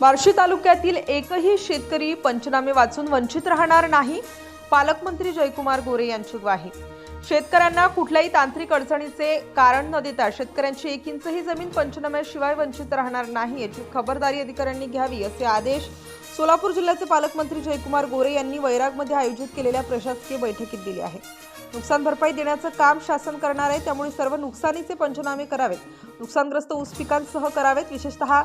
बार्शी तालुक्यातील एकही शेतकरी पंचनामे वाचून वंचित राहणार नाही पालकमंत्री जयकुमार गोरे यांची ग्वाही. शेतकऱ्यांना कुठल्याही तांत्रिक अडचणीचे कारण न देता शेतकऱ्यांची एक इंचही जमीन पंचनाम्याशिवाय वंचित राहणार नाही याची खबरदारी अधिकाऱ्यांनी घ्यावी असे आदेश सोलापूर जिल्ह्याचे पालकमंत्री जयकुमार गोरे यांनी वैरागमध्ये आयोजित केलेल्या प्रशासकीय बैठकीत दिले आहे. नुकसान भरपाई देण्याचं काम शासन करणार आहे त्यामुळे सर्व नुकसानीचे पंचनामे करावेत. नुकसानग्रस्त ऊस पिकांसह करावेत. विशेषतः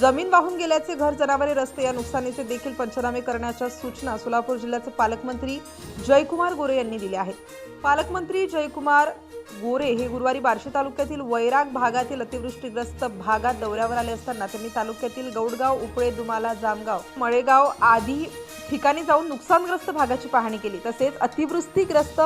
जमीन वाहून गेल्याचे घर जनावरे रस्ते या नुकसानीचे देखील पंचनामे करण्याच्या सूचना सोलापूर जिल्ह्याचे पालकमंत्री जयकुमार गोरे यांनी दिल्या आहेत. पालकमंत्री जयकुमार गोरे हे गुरुवारी बार्शी तालुक्यातील वैराग भागातील अतिवृष्टीग्रस्त भागात दौऱ्यावर आले असताना त्यांनी तालुक्यातील गौडगाव उपळे दुमाला जामगाव मळेगाव आदी ठिकाणी जाऊन नुकसानग्रस्त भागाची पाहणी केली. तसेच अतिवृष्टीग्रस्त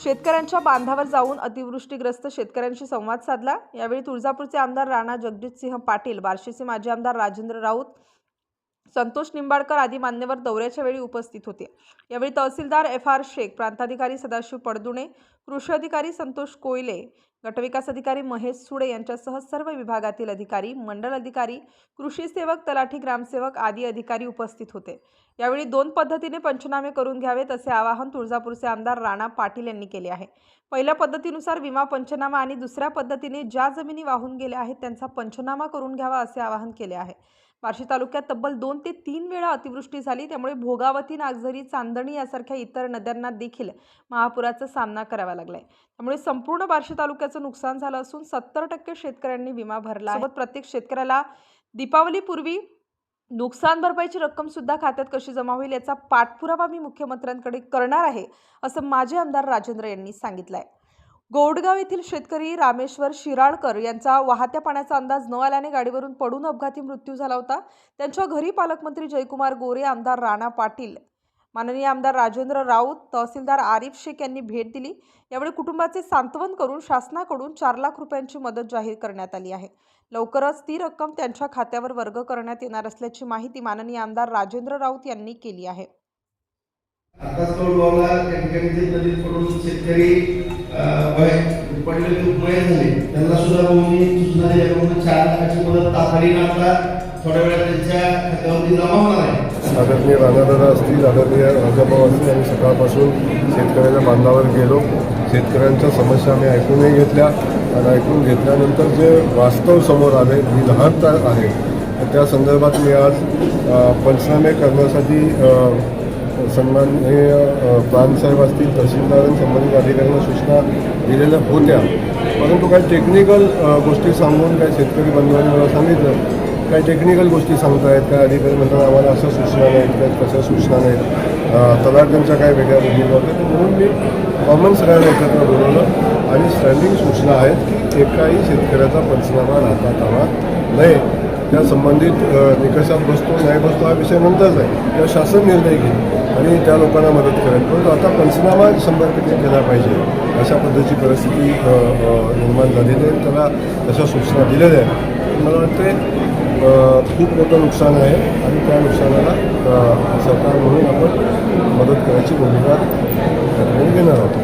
शेतकऱ्यांच्या बांधावर जाऊन अतिवृष्टीग्रस्त शेतकऱ्यांशी संवाद साधला. यावेळी तुळजापूरचे आमदार राणा जगजितसिंह पाटील बार्शीचे माजी आमदार राजेंद्र राऊत संतोष निंबाडकर आदी मान्यवर दौऱ्याच्या वेळी उपस्थित होते. यावेळी तहसीलदार एफ आर शेख प्रांताधिकारी सदाशिव पडदुणे कृषी अधिकारी संतोष कोयले गटविकास अधिकारी महेश सुडे यांच्यासह सर्व विभागातील अधिकारी मंडल अधिकारी कृषी सेवक तलाठी ग्रामसेवक आदी अधिकारी उपस्थित होते. यावेळी दोन पद्धतीने पंचनामे करून घ्यावेत असे आवाहन तुळजापूरचे आमदार राणा पाटील यांनी केले आहे. पहिल्या पद्धतीनुसार विमा पंचनामा आणि दुसऱ्या पद्धतीने ज्या जमिनी वाहून गेल्या आहेत त्यांचा पंचनामा करून घ्यावा असे आवाहन केले आहे. बार्शी तालुक्यात तब्बल दोन ते तीन वेळा अतिवृष्टी झाली त्यामुळे भोगावती नागझरी चांदणी यासारख्या इतर नद्यांना देखील महापुराचा सामना करावा लागलाय. त्यामुळे संपूर्ण बार्शी तालुक्यात तालुक्याचं नुकसान झालं असून सत्तर टक्के शेतकऱ्यांनी विमा भरला सोबत प्रत्येक शेतकऱ्याला दीपावलीपूर्वी नुकसान भरपाईची रक्कम सुद्धा खात्यात कशी जमा होईल याचा पाठपुरावा मी मुख्यमंत्र्यांकडे करणार आहे असं माजी आमदार राजेंद्र यांनी सांगितलं आहे गोडगाव येथील शेतकरी रामेश्वर शिराळकर यांचा वाहत्या पाण्याचा अंदाज न आल्याने गाडीवरून पडून अपघाती मृत्यू झाला होता. त्यांच्या घरी पालकमंत्री जयकुमार गोरे आमदार राणा पाटील माननीय आमदार राजेंद्र राऊत तहसीलदार आरिफ शेख यांनी भेट दिली. यावेळी कुटुंबाचे सांत्वन करून शासनाकडून चार लाख रुपयांची मदत जाहीर करण्यात आली आहे. लवकरच ती रक्कम त्यांच्या खात्यावर वर्ग करण्यात येणार असल्याची माहिती माननीय आमदार राजेंद्र राऊत यांनी केली आहे. आता तोडगावला त्या ठिकाणी जे नदीत पडून शेतकरी अं, पडलेले खूप वय झाले. त्यांना सुद्धा भाऊनी सूचना दिल्याप्रमाणे चार लाखाची मदत तातडीनं आता थोड्या वेळात त्यांच्या खात्यावरती जमा होणार आहे. आदरणीय राणादादा असतील आदरणीय राजाभाऊ असतील आम्ही सकाळपासून शेतकऱ्याच्या बांधावर गेलो. शेतकऱ्यांच्या समस्या आम्ही ऐकूनही घेतल्या. आणि ऐकून घेतल्यानंतर जे वास्तव समोर आले ही लहानता आहे त्या संदर्भात मी आज पंचनामे करण्यासाठी सन्मान हे अ, असतील तहसीलदार आणि संबंधित अधिकाऱ्यांना सूचना दिलेल्या होत्या. परंतु काही टेक्निकल गोष्टी सांगून काही शेतकरी बंधूंनी मला सांगितलं. काही टेक्निकल गोष्टी सांगतायत काय अधिकारी म्हणतात आम्हाला असं सूचना नाहीत काय तशा सूचना नाहीत. अं, तलाट्यांच्या काय वेगळ्या भूमिका होत्या म्हणून मी कॉमन सगळ्यांना एकत्र बोलवलं. आणि स्टँडिंग सूचना आहेत की एकाही शेतकऱ्याचा पंचनामा राहता कामा नये. त्या संबंधित निकषात बसतो नाही बसतो हा विषय नंतरच आहे. किंवा शासन निर्णय घेईल. आणि त्या लोकांना मदत करेन. परंतु आता पंचनामा शंभर टक्के केला पाहिजे. अशा पद्धतीची परिस्थिती निर्माण झालेली आहे. त्याला तशा सूचना दिलेल्या आहेत. मला वाटते खूप मोठं नुकसान आहे. आणि त्या नुकसानाला सरकार म्हणून आपण मदत करायची भूमिका घेणार आहोत.